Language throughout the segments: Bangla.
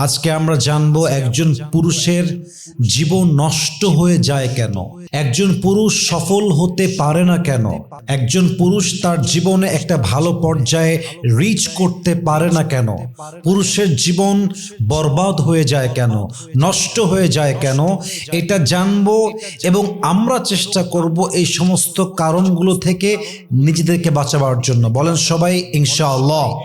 আজকে আমরা জানব একজন পুরুষের জীবন নষ্ট হয়ে যায় কেন? একজন পুরুষ সফল হতে পারে না কেন? একজন পুরুষ তার জীবনে একটা ভালো পর্যায়ে রিচ করতে পারে না কেন? পুরুষের জীবন বরবাদ হয়ে যায় কেন? নষ্ট হয়ে যায় কেন? এটা জানব এবং আমরা চেষ্টা করব এই সমস্ত কারণগুলো থেকে নিজেদেরকে বাঁচাবার জন্য। বলেন সবাই, ইনশাআল্লাহ।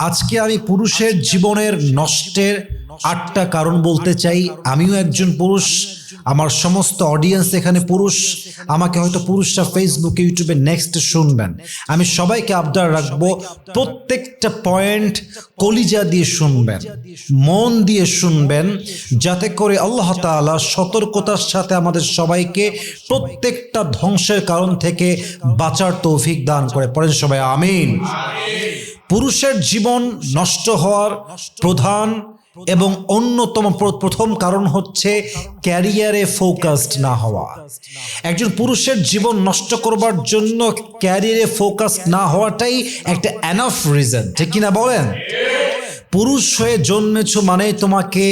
আজকে আমি পুরুষের জীবনের নষ্টের আটটা কারণ বলতে চাই। আমিও একজন পুরুষ, আমার সমস্ত অডিয়েন্স এখানে পুরুষ। আমাকে হয়তো পুরুষরা ফেসবুকে ইউটিউবে নেক্সট শুনবেন। আমি সবাইকে আবদার রাখব, প্রত্যেকটা পয়েন্ট কলিজা দিয়ে শুনবেন, মন দিয়ে শুনবেন, যাতে করে আল্লাহ তাআলা সতর্কতার সাথে আমাদের সবাইকে প্রত্যেকটা ধ্বংসের কারণ থেকে বাঁচার তৌফিক দান করে। পড়েন সবাই, আমিন। পুরুষের জীবন নষ্ট হওয়ার প্রধান এবং অন্যতম প্র- প্রথম কারণ হচ্ছে ক্যারিয়ারে ফোকাসড না হওয়া। একজন পুরুষের জীবন নষ্ট করবার জন্য ক্যারিয়ারে ফোকাস না হওয়াটাই একটা অ্যানাফ রিজন ঠিক কিনা বলেন? পুরুষ হয়ে জন্মেছ মানেই তোমাকে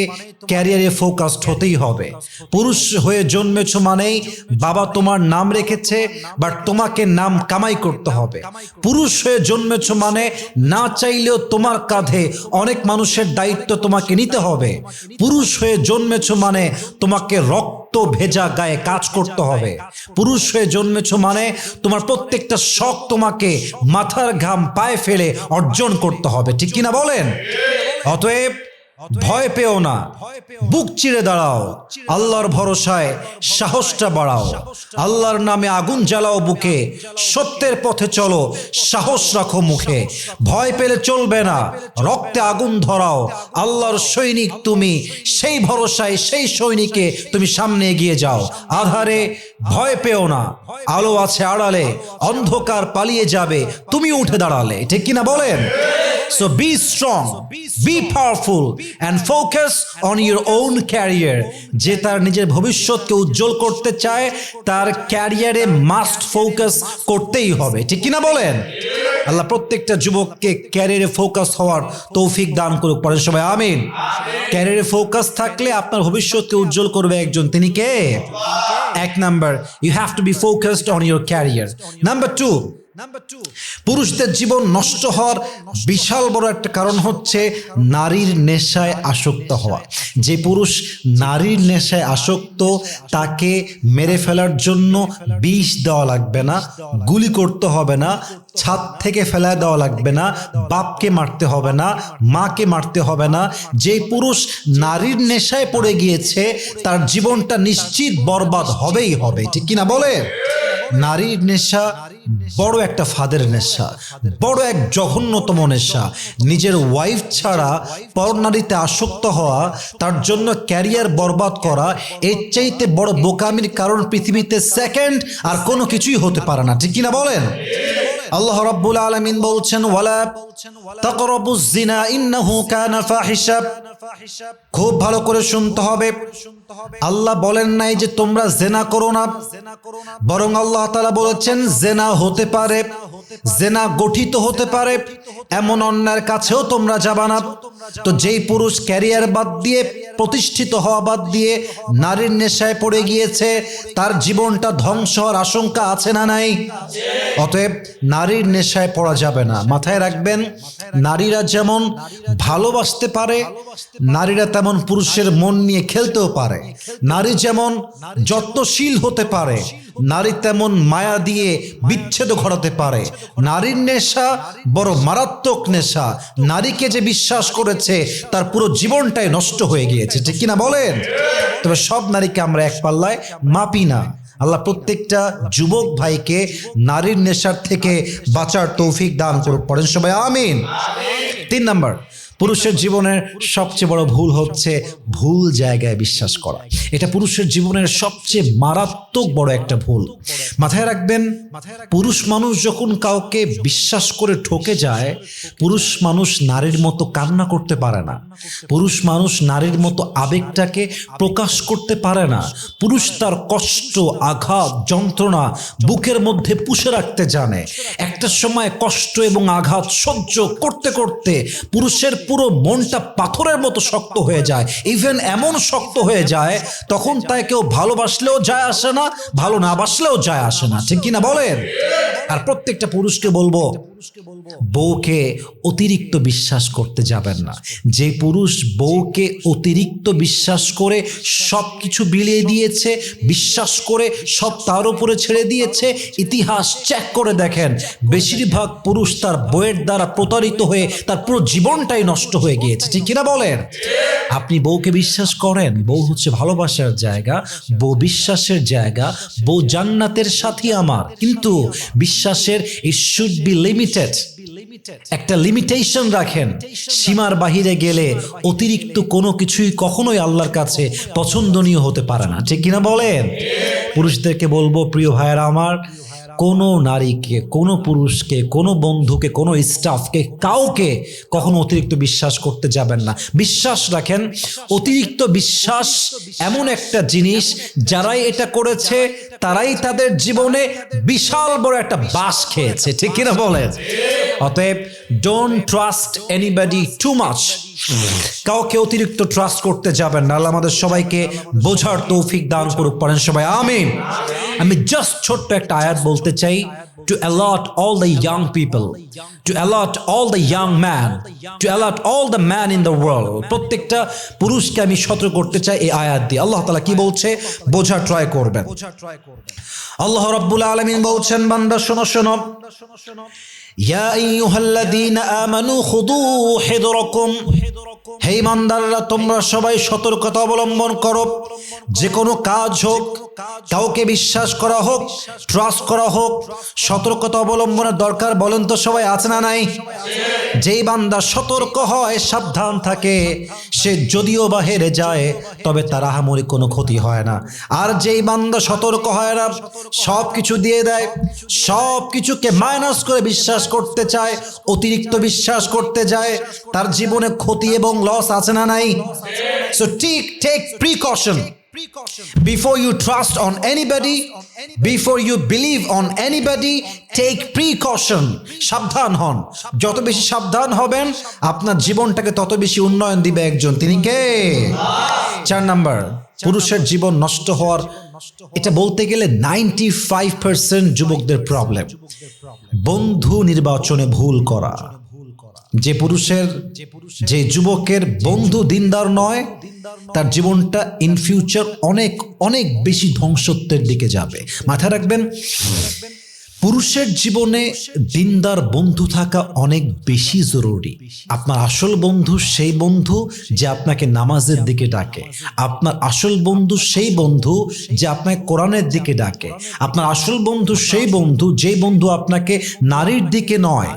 ক্যারিয়ারে ফোকাসড হতেই হবে। পুরুষ হয়ে জন্মেছ মানেই বাবা তোমার নাম রেখেছে বাট তোমাকে নাম কামাই করতে হবে। পুরুষ হয়ে জন্মেছ মানে না চাইলেও তোমার কাঁধে অনেক মানুষের দায়িত্ব তোমাকে নিতে হবে। পুরুষ হয়ে জন্মেছ মানে তোমাকে রক্ত ভেজা গায়ে কাজ করতে হবে। পুরুষ হয়ে জন্মেছ মানে তোমার প্রত্যেকটা শখ তোমাকে মাথার ঘাম পায়ে ফেলে অর্জন করতে হবে। ঠিক কিনা বলেন? অতএব ভয় পেও না। বুক চিরে দাঁড়াও। আল্লাহর ভরসায় সাহসটা বাড়াও। আল্লাহর নামে আগুন জ্বালাও বুকে। সত্যের পথে চলো, সাহস রাখো মুখে। ভয় পেলে চলবে না, রক্তে আগুন ধরাও। আল্লাহর সৈনিক তুমি, সেই ভরসায় সেই সৈনিকে তুমি সামনে এগিয়ে যাও। আধারে ভয় পেও না, আলো আছে আড়ালে, অন্ধকার পালিয়ে যাবে, তুমি উঠে দাঁড়ালে। ঠিক কিনা বলেন? So be strong, be powerful, and focus on your own career. যে তার নিজের ভবিষ্যৎকে উজ্জ্বল করতে চায় তার ক্যারিয়ারে মাস্ট ফোকাস করতেই হবে। ঠিক কিনা বলেন? আল্লাহ প্রত্যেকটা যুবককে ক্যারিয়ারে ফোকাস হওয়ার তৌফিক দান করুক পরের সবাই আমিন। ক্যারিয়ারে ফোকাস থাকলে আপনার ভবিষ্যৎকে উজ্জ্বল করবে একজন তিনি কে? এক number you have to be focused on your career number two পুরুষদের জীবন নষ্ট হওয়ার বিশাল বড় একটা কারণ হচ্ছে নারীর নেশায় আসক্ত হওয়া। যে পুরুষ নারীর নেশায় আসক্ত, তাকে মেরে ফেলার জন্য বিষ দেওয়া লাগবে না, গুলি করতে হবে না, ছাদ থেকে ফেলায় দেওয়া লাগবে না, বাপকে মারতে হবে না, মাকে মারতে হবে না। যে পুরুষ নারীর নেশায় পড়ে গিয়েছে, তার জীবনটা নিশ্চিত বরবাদ হবেই হবে। ঠিক কিনা বলে নারীর নেশা বড় একটা ফাদের নেশা, বড় এক জঘন্যতম নেশা। নিজের ওয়াইফ ছাড়া পরনারীতে আসক্ত হওয়া, তার জন্য ক্যারিয়ার বরবাদ করা, এর চাইতে বড় বোকামির কারণ পৃথিবীতে সেকেন্ড আর কোনো কিছুই হতে পারে না। ঠিক কিনা বলেন? আল্লাহ রাব্বুল আলামিন বলছেন, ওয়ালা তাকরাবুজ জিনা ইন্নাহু কানা ফাহিশা খুব ভালো করে শুনতে হবে আল্লাহ বলেন নাই যে তোমরা জেনা করো না বরং আল্লাহ তাআলা বলেছেন জেনা হতে পারে জেনা গঠিত হতে পারে, এমন অন্যায়ের কাছেও তোমরা যাবা না। তো যেই পুরুষ ক্যারিয়ার বাদ দিয়ে, প্রতিষ্ঠিত হওয়া বাদ দিয়ে নারীর নেশায় পড়ে গিয়েছে, তার জীবনটা ধ্বংস হওয়ার আশঙ্কা আছে না নাই? অতএব নারীর নেশায় পড়া যাবে না। মাথায় রাখবেন, নারীরা যেমন ভালোবাসতে পারে, নারীরা তেমন পুরুষের মন নিয়ে খেলতেও পারে। নারী যেমন যত্নশীল হতে পারে, নারী তেমন মায়া দিয়ে বিচ্ছেদ ঘটাতে পারে। নারীর নেশা বড় মারাত্মক নেশা। নারীকে যে বিশ্বাস করেছে, তার পুরো জীবনটাই নষ্ট হয়ে গিয়েছে। ঠিক কিনা বলেন? তবে সব নারীকে আমরা এক পাল্লায় মাপি না। আল্লাহ প্রত্যেকটা যুবক ভাইকে নারীর নেশার থেকে বাঁচার তৌফিক দান করুক। পড়েন সবাই, আমিন। তিন নাম্বার পুরুষের জীবনের সবচেয়ে বড় ভুল হচ্ছে ভুল জায়গায় বিশ্বাস করা। এটা পুরুষের জীবনের সবচেয়ে মারাত্মক বড় একটা ভুল। মাথায় রাখবেন, পুরুষ মানুষ যখন কাউকে বিশ্বাস করে ঠকে যায়, পুরুষ মানুষ নারীর মতো কান্না করতে পারে না। পুরুষ মানুষ নারীর মতো আবেগটাকে প্রকাশ করতে পারে না। পুরুষ তার কষ্ট, আঘাত, যন্ত্রণা বুকের মধ্যে পুষে রাখতে জানে। একটা সময় কষ্ট এবং আঘাত সহ্য করতে করতে পুরুষের পুরো মনটা পাথরের মতো শক্ত হয়ে যায়। ইভেন এমন শক্ত হয়ে যায়, তখন তাই কেউ ভালোবাসলেও যায় আসে না, ভালো না বাসলেও যায় আসে না। ঠিক কিনা বলেন? আর প্রত্যেকটা পুরুষকে বলব, বউকে অতিরিক্ত বিশ্বাস করতে যাবেন না। যে পুরুষ বউকে অতিরিক্ত বিশ্বাস করে সব কিছু বিলিয়ে দিয়েছে, বিশ্বাস করে সব তার উপরে ছেড়ে দিয়েছে, ইতিহাস চেক করে দেখেন। বেশিরভাগ পুরুষ তার বইয়ের দ্বারা প্রতারিত হয়ে তার পুরো জীবনটাই নষ্ট হয়ে গিয়েছে। ঠিক কিনা বলেন? আপনি বউকে বিশ্বাস করেন, বউ হচ্ছে ভালোবাসার জায়গা, বউ বিশ্বাসের জায়গা, বউ জান্নাতের সাথী আমার। কিন্তু বিশ্বাসের ইট শুড বি লিমিটেড একটা লিমিটেশন রাখেন। সীমার বাহিরে গেলে অতিরিক্ত কোনো কিছুই কখনোই আল্লাহর কাছে পছন্দনীয় হতে পারে না। ঠিক কিনা বলেন? পুরুষদেরকে বলব, প্রিয় ভাইয়েরা আমার কোনো নারীকে, কোনো পুরুষকে, কোনো বন্ধুকে, কোনো স্টাফকে কাউকে কখনো অতিরিক্ত বিশ্বাস করতে যাবেন না। বিশ্বাস রাখেন, অতিরিক্ত বিশ্বাস এমন একটা জিনিস, যারাই এটা করেছে, তারাই তাদের জীবনে বিশাল বড় একটা বাস খেয়েছে। ঠিক কিনা বলেন? অতএব don't trust anybody too much কাউকে অতিরিক্ত ট্রাস্ট করতে যাবেন না। আমাদের সবাইকে বোঝার তৌফিক দান করুক পারেন সবাই আমি আমি জাস্ট ছোট্ট একটা আয়াত বলতে চাই to allot all the young people to allot all the young man to allot all the man in the world প্রত্যেকটা পুরুষকে আমি সতর্ক করতে চাই এই আয়াত দিয়ে। আল্লাহ তালা কি বলছে? বোঝা ট্রাই করবেন। আল্লাহ রব্বুল আলমিন বলছেন, বান্দা শোনো শোনো। ইয়া আইয়ুহাল্লাযীনা আমানু খুদু হিদরাকুম। হে ইমানদাররা, তোমরা সবাই সতর্কতা অবলম্বন করো। যে কোনো কাজ হোক, কাউকে বিশ্বাস করা হোক ট্রাস্ট করা হোক, সতর্কতা অবলম্বনের দরকার বলেন তো সবাই আছে না নাই? যেই বান্দা সতর্ক হয়, সাবধান থাকে, সে যদিও বা হেরে যায়, তবে তার আহামরি কোনো ক্ষতি হয় না। আর যেই বান্দা সতর্ক হয় না সব কিছু দিয়ে দেয় সব কিছুকে মাইনাস করে বিশ্বাস করতে চায় অতিরিক্ত বিশ্বাস করতে যায় তার জীবনে ক্ষতি এবং লস আছে না নাই? So take take precaution Before you trust on anybody, before you believe on anybody, take precaution. সাবধান হন। যত বেশি সাবধান হবেন আপনার জীবনটাকে তত বেশি উন্নয়ন দিবে একজন। তিনি কে? চার নাম্বার। পুরুষের জীবন নষ্ট হওয়ার এটা বলতে গেলে নাইনটি ফাইভ পার্সেন্ট যুবকদের প্রবলেম বন্ধু নির্বাচনে ভুল করা। যে পুরুষের যে যুবকের বন্ধু দিনদার নয় তার জীবনটা ইন ফিউচার অনেক অনেক বেশি ধ্বংসত্বের দিকে যাবে। মাথায় রাখবেন পুরুষের জীবনে দিনদার বন্ধু থাকা অনেক বেশি জরুরি। আপনার আসল বন্ধু সেই বন্ধু যে আপনাকে নামাজের দিকে ডাকে। আপনার আসল বন্ধু সেই বন্ধু যে আপনাকে কোরআনের দিকে ডাকে। আপনার আসল বন্ধু সেই বন্ধু যেই বন্ধু আপনাকে নারীর দিকে নয়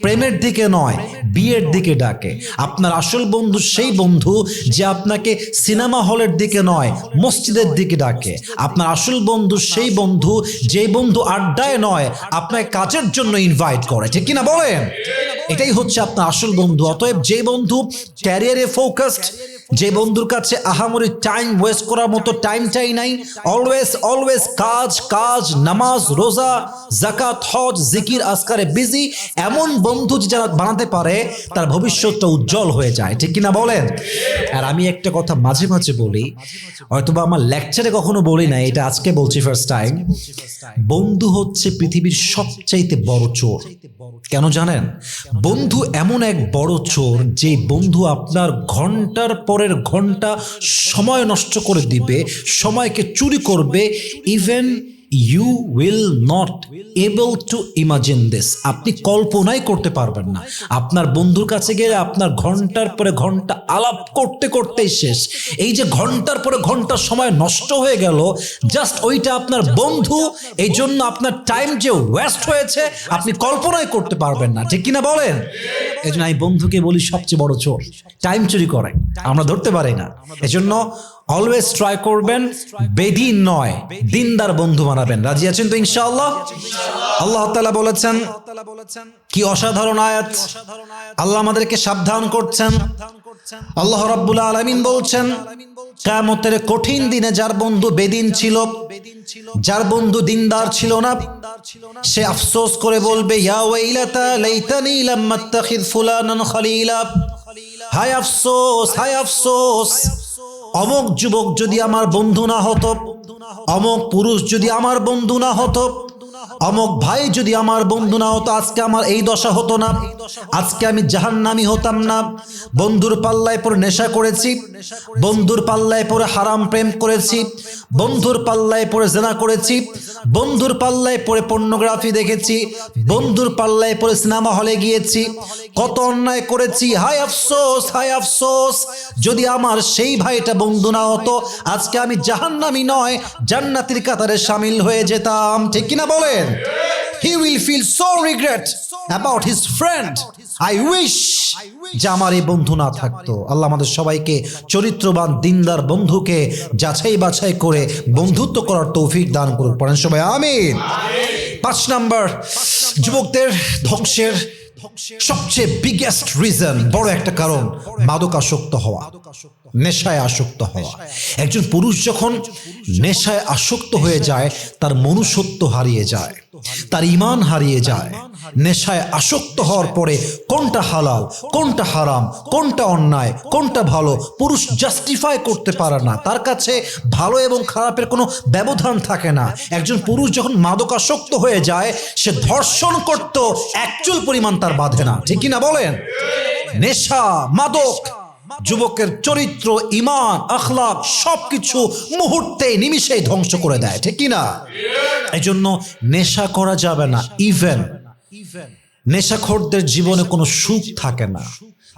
প্রেমের দিকে নয়, বিয়ের দিকে ডাকে। আপনার আসল বন্ধু সেই বন্ধু যে আপনাকে সিনেমা হলের দিকে নয়, মসজিদের দিকে ডাকে। আপনার আসল বন্ধু সেই বন্ধু যে বন্ধু আড্ডায় নয়, আপনাকে কাজের জন্য ইনভাইট করে। ঠিক কিনা বলেন? এটাই হচ্ছে আপনার আসল বন্ধু। অতএব যে বন্ধু ক্যারিয়ারে ফোকাসড যে বন্ধুর কাছে আহামরি টাইম ওয়েস্ট করার মতো টাইমটাই নাই অলওয়েজ অলওয়েজ কাজ কাজ, নামাজ, রোজা জাকাত হজ, জিকির আসকারে বিজি এমন বন্ধু যারা বানাতে পারে, তার ভবিষ্যৎটা উজ্জ্বল হয়ে যায়। ঠিক কিনা বলেন? আর আমি একটা কথা মাঝে মাঝে বলি, হয়তোবা আমার লেকচারে কখনো বলি না এটা আজকে বলছি ফার্স্ট টাইম বন্ধু হচ্ছে পৃথিবীর সবচাইতে বড় চোর। কেন জানেন? বন্ধু এমন এক বড় চোর, যে বন্ধু আপনার ঘণ্টার পরের ঘণ্টা সময় নষ্ট করে দিবে, সময়কে চুরি করবে even you will not able to imagine this আপনি কল্পনাই করতে পারবেন না। আপনার বন্ধুর কাছে গেলে আপনার ঘণ্টার পরে ঘণ্টা আলাপ করতে করতেই শেষ। এই যে ঘণ্টার পরে ঘণ্টা সময় নষ্ট হয়ে গেল জাস্ট ওইটা আপনার বন্ধু, এই জন্য আপনার টাইম যে ওয়েস্ট হয়েছে, আপনি কল্পনাই করতে পারবেন না। ঠিক কিনা বলেন? এই জন্য আমি বন্ধুকে বলি সবচেয়ে বড় চোর। টাইম চুরি করে আমরা ধরতে পারি না। এজন্য অলওয়েজ ট্রাই করবেন বেদিন নয় দিনদার বন্ধু বানাবেন। রাজি আছেন তো ইনশাআল্লাহ? আল্লাহ তাআলা বলেছেন কি অসাধারণ আয়াত। আল্লাহ আমাদেরকে সাবধান করছেন। আল্লাহ রাব্বুল আলামিন বলছেন কিয়ামতের কঠিন দিনে যার বন্ধু বেদিন ছিল যার বন্ধু দিনদার ছিল না সে আফসোস করে বলবে ইয়া ওয়াইলাতা লাইতানি লাম আত্তাখিদ ফুলানান খলিলা। হায় আফসোস হায় আফসোস। অমক যুবক যদি আমার বন্ধু না হতো, অমক পুরুষ যদি আমার বন্ধু না হতো অমক ভাই, যদি আমার বন্ধু না হতো, আজকে আমার এই দশা হতো না। আজকে আমি জাহান্নামি হতাম না। বন্ধুর পাল্লায় পরে নেশা করেছি। বন্ধুর পাল্লায় পরে হারাম প্রেম করেছি। বন্ধুর পাল্লায় পরে জেনা করেছি। বন্ধুর পাল্লায় পরে পর্নোগ্রাফি দেখেছি। বন্ধুর পাল্লায় পরে সিনেমা হলে গিয়েছি। কত অন্যায় করেছি। হায় আফসোস হায় আফসোস। যদি আমার সেই ভাইটা বন্ধু না হতো, আজকে আমি জাহান্নামি নয়, জান্নাতির কাতারে সামিল হয়ে যেতাম। ঠিক কিনা বলেন? He will feel so regret about his friend I wish যে আমার এই বন্ধু না থাকতো। আল্লাহ আমাদের সবাইকে চরিত্রবান, দিনদার বন্ধুকে যাচাই বাছাই করে বন্ধুত্ব করার তৌফিক দান করুক। পড়েন সবাই, আমিন। পাঁচ নাম্বার, যুবকদের ধ্বংসের সবচেয়ে বিগেস্ট রিজন বড় একটা কারণ, মাদকাসক্ত হওয়া, নেশায় আসক্ত হওয়া। একজন পুরুষ যখন নেশায় আসক্ত হয়ে যায়, তার মনুষ্যত্ব হারিয়ে যায়। তার ইমান হারিয়ে যায়। নেশায় আসক্ত হওয়ার পরে কোনটা হালাল, কোনটা হারাম, কোনটা অন্যায়, কোনটা ভালো, পুরুষ জাস্টিফাই করতে পারে না। তার কাছে ভালো এবং খারাপের কোনো ব্যবধান থাকে না। একজন পুরুষ যখন মাদকাসক্ত হয়ে যায়, সে ধর্ষণ করত অ্যাকচুয়াল পরিমাণ তার বাঁধে না। ঠিক কিনা বলেন? নেশা, মাদক যুবকের চরিত্র ইমান আখলাক সবকিছু মুহূর্তে নিমিষেই ধ্বংস করে দেয়, ঠিক না এই জন্য নেশা করা যাবে না ইভেন নেশাখোরদের জীবনে কোনো সুখ থাকে না।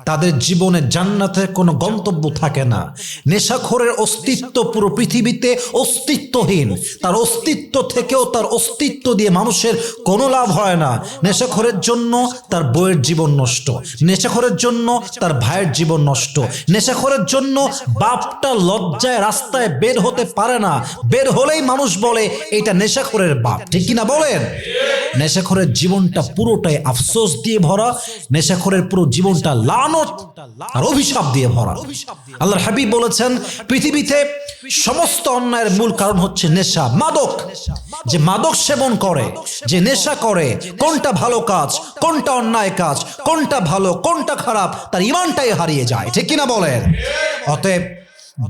তাদের জীবনে জান্নাতের কোনো গন্তব্য থাকে না। নেশাখোরের অস্তিত্ব পুরো পৃথিবীতে অস্তিত্বহীন। তার অস্তিত্ব থেকেও তার অস্তিত্ব দিয়ে মানুষের কোনো লাভ হয় না। নেশাখোরের জন্য তার বইয়ের জীবন নষ্ট। নেশাখোরের জন্য তার ভাইয়ের জীবন নষ্ট। নেশাখোরের জন্য বাপটা লজ্জায় রাস্তায় বের হতে পারে না। বের হলেই মানুষ বলে, এটা নেশাখোরের বাপ। ঠিক কিনা বলেন? নেশাখোরের জীবনটা পুরোটাই আফসোস দিয়ে ভরা। নেশাখোরের পুরো জীবনটা লানত আর অভিশাপ দিয়ে ভরা। আল্লাহর হাবিব বলেছেন, পৃথিবীতে সমস্ত অন্যায়ের মূল কারণ হচ্ছে নেশা, মাদক। যে মাদক সেবন করে, যে নেশা করে, কোনটা ভালো কাজ, কোনটা অন্যায় কাজ, কোনটা ভালো, কোনটা খারাপ, তার ইমানটাই হারিয়ে যায়। ঠিক কিনা বলেন? অতএব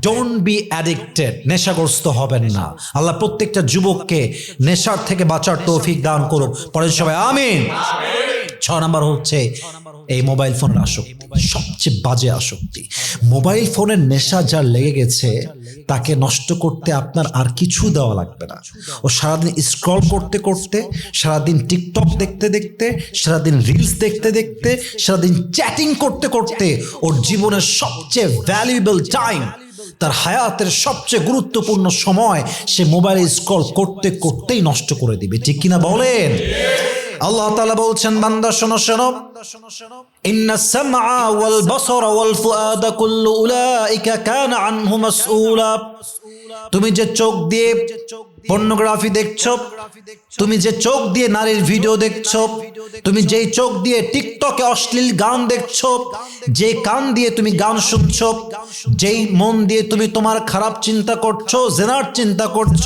ডোন্ট বি অ্যাডিক্টেড নেশাগ্রস্ত হবেন না। আল্লাহ প্রত্যেকটা যুবককে নেশার থেকে বাঁচার তৌফিক দান করুক পরের সবাই, আমিন। ছ নাম্বার হচ্ছে এই মোবাইল ফোনের আসক্তি, সবচেয়ে বাজে আসক্তি। মোবাইল ফোনের নেশা যার লেগে গেছে, তাকে নষ্ট করতে আপনার আর কিছু দেওয়া লাগবে না। ও সারাদিন স্ক্রল করতে করতে, সারাদিন টিকটক দেখতে দেখতে, সারাদিন রিলস দেখতে দেখতে, সারাদিন চ্যাটিং করতে করতে ওর জীবনের সবচেয়ে ভ্যালুয়েবল টাইম তার হায়াতের সবচেয়ে গুরুত্বপূর্ণ সময় সে মোবাইলে স্ক্রল করতে করতেই নষ্ট করে দিবে। ঠিক কিনা বলেন? আল্লাহ তালা বলছেন বান্দা শোনো শোনো। তুমি যে চোখ দিয়ে পর্নোগ্রাফি দেখছ? তুমি যে চোখ দিয়ে নারীর ভিডিও দেখছ, তুমি যেই চোখ দিয়ে টিকটকে অশ্লীল গান দেখছ, যে কান দিয়ে তুমি গান শুনছো, যেই মন দিয়ে তুমি তোমার খারাপ চিন্তা করছ, জেনার চিন্তা করছ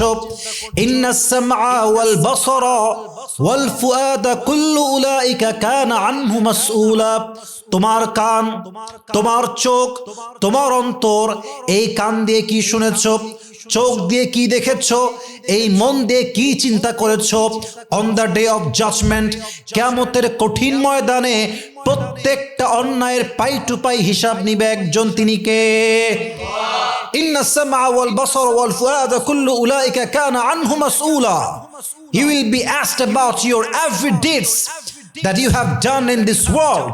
ওয়াল বাসারা ওয়াল তোমার কান, তোমার চোখ, তোমার অন্তর, এই কান দিয়ে কি শুনেছো? চোখ দিয়ে কি দেখেছ? এই মন দিয়ে কি চিন্তা করেছ? On the day of judgement কেমতের কঠিন ময়দানে প্রত্যেকটা অন্যায়ের পাই টু পাই হিসাব নিবে একজন তিনি কে? ইন্না ওয়াল বাসার ওয়াল ফুআদা কুল্লু উলাইকা কানা আনহু মাসউলা। You will be asked about your every deeds that you have done in this world.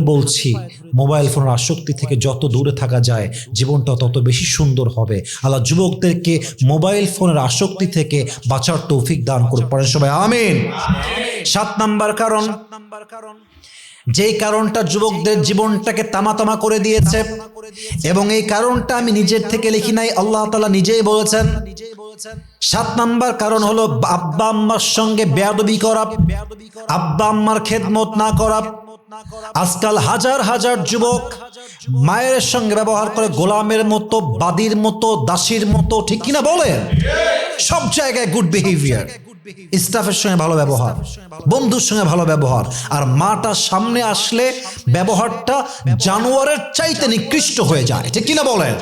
বলছি, মোবাইল ফোনের আসক্তি থেকে যত দূরে থাকা যায়, জীবনটা তত বেশি সুন্দর হবে। আল্লাহ যুবকদেরকে মোবাইল ফোনের আসক্তি থেকে বাঁচার তৌফিক দান করুক। পারেন সবাই, আমিন। সাত নাম্বার কারণ। যেই কারণটা যুবকদের জীবনটাকে তামাতামা করে দিয়েছে এবং এই কারণটা আমি নিজের থেকে লিখি নাই, আল্লাহ তালা নিজেই বলেছেন। সাত নাম্বার কারণ হলো আব্বা আম্মার সঙ্গে বেয়াদবি করা, আব্বা আম্মার খেদমত না করা আজকাল হাজার হাজার যুবক মায়ের সঙ্গে ব্যবহার করে গোলামের মতো বাদির মতো দাসীর মতো ঠিক কিনা বলেন সব জায়গায় গুড বিহেভিয়ার স্টাফের সঙ্গে ভালো ব্যবহার বন্ধুর সঙ্গে ভালো ব্যবহার আর মাটা সামনে আসলে ব্যবহারটা জানোয়ারের চাইতে নিকৃষ্ট হয়ে যায় ঠিক কিনা বলেন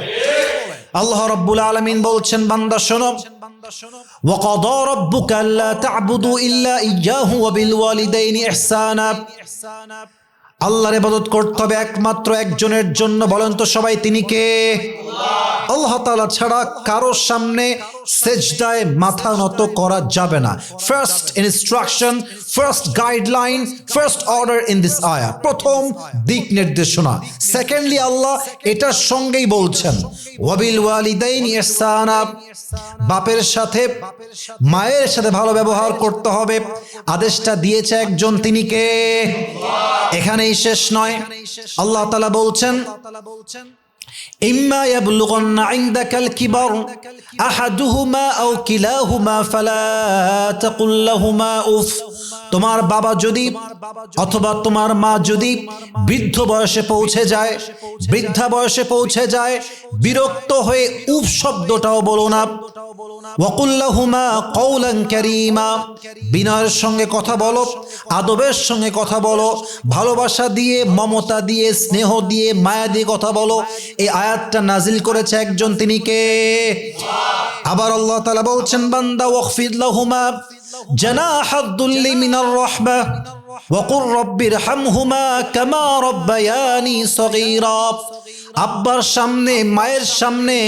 আল্লাহ রব্বুল আলমিন বলছেন বান্দা শোনো وقضى ربك ألا تعبدوا إلا إياه وبالوالدين إحسانا আল্লাহর ইবাদত করতে হবে একমাত্র একজনের জন্য, বলেন তো সবাই তিনি কে? আল্লাহ তাআলা ছাড়া কারোর সামনে সেজদায় মাথা নত করা যাবে না। First instruction first guideline first order in this আয়া প্রথম দিক নির্দেশনা। সেকেন্ডলি আল্লাহ এটার সঙ্গেই বলছেন, ওয়াবিল ওয়ালিদাইন ইহসানা। বাপের সাথে, মায়ের সাথে ভালো ব্যবহার করতে হবে। আদেশটা দিয়েছে একজন, তিনি কে? এখানেই শেষ নয়। আল্লাহ তালা বলছেন إما يبلغن عندك الكبر أحدهما أو كلاهما فلا تقل لهما أف তোমার বাবা যদি অথবা তোমার মা যদি বৃদ্ধ বয়সে পৌঁছে যায় বৃদ্ধা বয়সে পৌঁছে যায় বিরক্ত হয়ে উফ শব্দটাও বলো না ওয়াকুল্লাহুমা কৌলান ক্যারিমা বিনয়ের সঙ্গে কথা বলো আদবের সঙ্গে কথা বলো ভালোবাসা দিয়ে মমতা দিয়ে স্নেহ দিয়ে মায়া দিয়ে কথা বলো এই আয়াতটা নাজিল করেছে একজন তিনি কে? আবার আল্লাহ তালা বলছেন, বান্দা ওয়াকফিদ লাহুমা জানাহাদুল্লি মিনার রহমা ওয়াকুর রব্বির হামহুমা কামা রব্বায়ানি সগীরা। আব্বার সামনে, মায়ের সামনে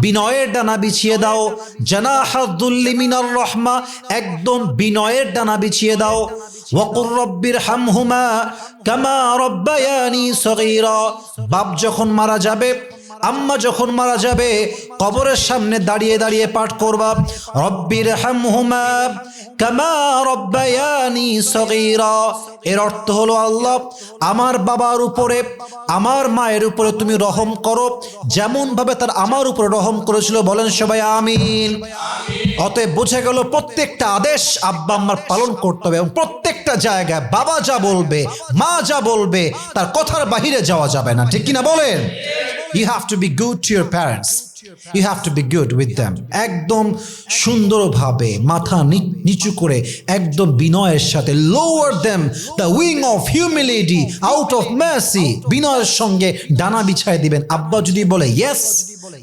বিনয়ের ডানা বিছিয়ে দাও জানাহাদুল্লি মিনার রহমা, একদম বিনয়ের ডানা বিছিয়ে দাও। ওয়াকুর রব্বির হামহুমা কামা রব্বায়ানি সগীরা বাপ যখন মারা যাবে, আম্মা যখন মারা যাবে, কবরের সামনে দাঁড়িয়ে দাঁড়িয়ে পাঠ করবা। রব্বির হামহুমা কামা রব্বায়ানি সগীরা এর অর্থ হলো আল্লাহ, আমার বাবার উপরে, আমার মায়ের উপরে তুমি রহম করো। যেমন ভাবে তার আমার উপরে রহম করেছিল, বলেন সবাই আমিন। অতএব বুঝে গেল প্রত্যেকটা আদেশ আব্বা আম্মার পালন করতে হবে এবং প্রত্যেকটা জায়গায় বাবা যা বলবে, মা যা বলবে, তার কথার বাহিরে যাওয়া যাবে না। ঠিক কিনা বলেন? You have to be good to your parents you have to be good with them একদম সুন্দরভাবে মাথা নিচু করে একদম বিনয়ের সাথে lower them the wing of humility out of mercy বিনয়ের সঙ্গে ডানা বিছায় দিবেন। আব্বা যদি বলে ইয়েস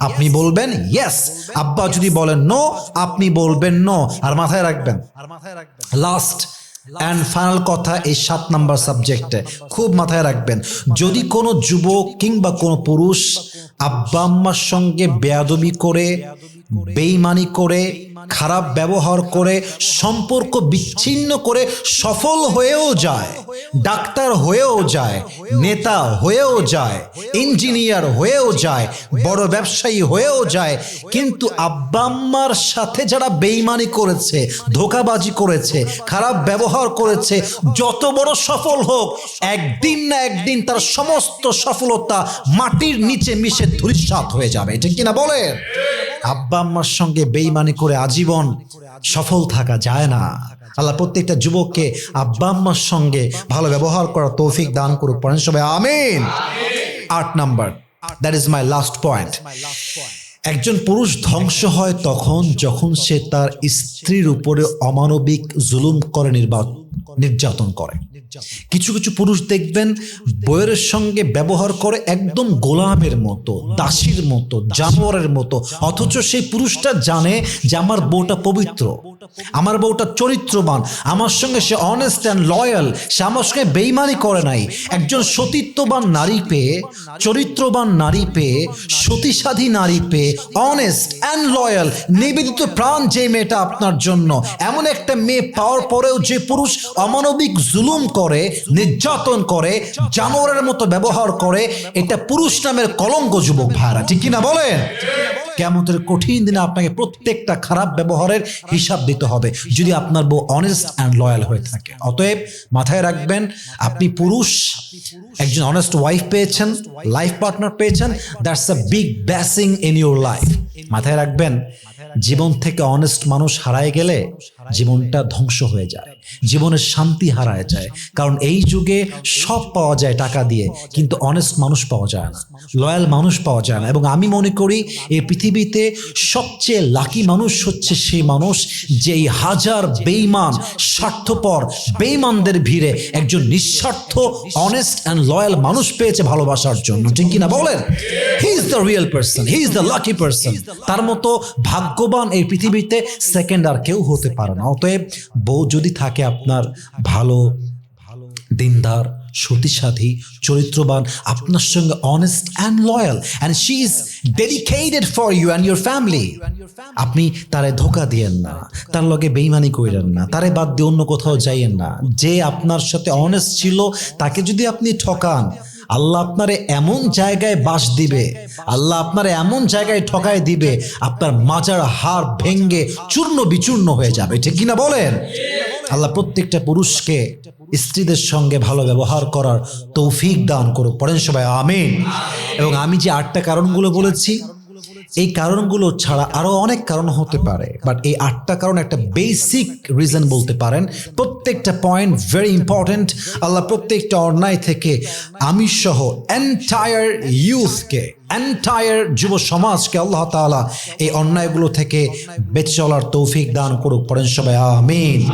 আপনি বলবেন ইয়েস আব্বা যদি বলেন নো আপনি বলবেন নো আর মাথায় রাখবেন। আর মাথায় রাখবেন লাস্ট অ্যান্ড ফাইনাল কথা এই সাত নাম্বার সাবজেক্টে খুব মাথায় রাখবেন। যদি কোনো যুবক কিংবা কোনো পুরুষ আব্বা আম্মার সঙ্গে বেয়াদবি করে বেইমানি করে খারাপ ব্যবহার করে, সম্পর্ক বিচ্ছিন্ন করে সফল হয়েও যায়, ডাক্তার হয়েও যায়, নেতা হয়েও যায়, ইঞ্জিনিয়ার হয়েও যায়, বড় ব্যবসায়ী হয়েও যায়, কিন্তু আব্বা আম্মার সাথে যারা বেইমানি করেছে, ধোকাবাজি করেছে, খারাপ ব্যবহার করেছে, যত বড় সফল হোক, একদিন না একদিন তার সমস্ত সফলতা মাটির নিচে মিশে ধূলিসাৎ হয়ে যাবে। এটা কিনা বলেন? আব্বা আম্মার সঙ্গে বেইমানি করে আজীবন সফল থাকা যায় না। আল্লাহ প্রত্যেকটা যুবককে আব্বা আম্মার সঙ্গে ভালো ব্যবহার করা তৌফিক দান করুক, পড়েন সবাই, আমিন। আট number that is my last point একজন পুরুষ ধ্বংস হয় তখন যখন সে তার স্ত্রীর উপরে অমানবিক জুলুম করে নির্বা নির্যাতন করে। কিছু কিছু পুরুষ দেখবেন বইয়ের সঙ্গে ব্যবহার করে একদম গোলামের মতো, দাসীর মতো, জানোয়ারের মতো, অথচ সেই পুরুষটা জানে যে আমার বউটা পবিত্র, আমার বউটা চরিত্রবান, আমার সঙ্গে সে অনেস্ট অ্যান্ড লয়াল সে আমার সঙ্গে বেইমানি করে নাই। একজন সতীত্ববান নারী পেয়ে, চরিত্রবান নারী পেয়ে, সতীসাধী নারী পেয়ে অনেস্ট অ্যান্ড লয়াল নিবেদিত প্রাণ যে মেয়েটা আপনার জন্য, এমন একটা মেয়ে পাওয়ার পরেও যে পুরুষ অমানবিক জুলুম করে, নির্যাতন করে, জানোয়ারের মতো ব্যবহার করে, এটা পুরুষ নামের কলঙ্ক যুবক ভাড়া ঠিক কিনা বলেন? কেমতের কঠিন দিনে আপনাকে প্রত্যেকটা খারাপ ব্যবহারের হিসাব দিতে হবে, যদি আপনার বউ অনেস্ট অ্যান্ড লয়াল হয়ে থাকে। অতএব মাথায় রাখবেন, আপনি পুরুষ, একজন অনেস্ট ওয়াইফ পেয়েছেন লাইফ পার্টনার পেয়েছেন that's a big blessing in your life মাথায় রাখবেন জীবন থেকে অনেস্ট মানুষ হারায় গেলে জীবনটা ধ্বংস হয়ে যায়। জীবনের শান্তি হারায় যায়। কারণ এই যুগে সব পাওয়া যায় টাকা দিয়ে, কিন্তু অনেস্ট মানুষ পাওয়া যায় না। লয়াল মানুষ পাওয়া যায় না। এবং আমি মনে করি এই পৃথিবীতে সবচেয়ে লাকি মানুষ হচ্ছে সেই মানুষ যে এই হাজার বেইমান স্বার্থপর বেইমানদের ভিড়ে একজন নিঃস্বার্থ অনেস্ট অ্যান্ড লয়াল মানুষ পেয়েছে ভালোবাসার জন্য। ঠিক কিনা বলেন? He is the real person he is the lucky person তার মতো ভাগ্যবান এই পৃথিবীতে সেকেন্ড আর কেউ হতে পারে না। অতএব বউ যদি থাকে আপনার ভালো ভালো, দিনদার, সতীসাধী, চরিত্রবান, আপনার সঙ্গে honest and loyal and she is dedicated for you and your family আপনি তারে ধোকা দিয়েন না, তার লগে বেইমানি কইরেন না, তারে বাদ দিয়ে অন্য কোথাও যাইয়েন না। যে আপনার সাথে অনেস্ট ছিল, তাকে যদি আপনি ঠকান আল্লাহ আপনারে এমন জায়গায় বাস দিবে, আল্লাহ আপনারে এমন জায়গায় ঠকায় দিবে, আপনার মাজার হার ভেঙ্গে চূর্ণ বিচূর্ণ হয়ে যাবে। ঠিক কিনা বলেন? আল্লাহ প্রত্যেকটা পুরুষকে স্ত্রীদের সঙ্গে ভালো ব্যবহার করার তৌফিক দান করুক। পড়েন সবাই, আমিন। এবং আমি যে আটটা কারণগুলো বলেছি এই কারণগুলো ছাড়া আরও অনেক কারণ হতে পারে বাট এই আটটা কারণ একটা বেসিক রিজন বলতে পারেন। প্রত্যেকটা পয়েন্ট ভেরি ইম্পর্টেন্ট আল্লাহ প্রত্যেকটা অন্যায় থেকে আমি সহ এন্টায়ার ইউথকে এন্টায়ার যুব সমাজকে আল্লাহ তাআলা এই অন্যায়গুলো থেকে বেঁচে চলার তৌফিক দান করুক। পড়েন সবাই, আমিন।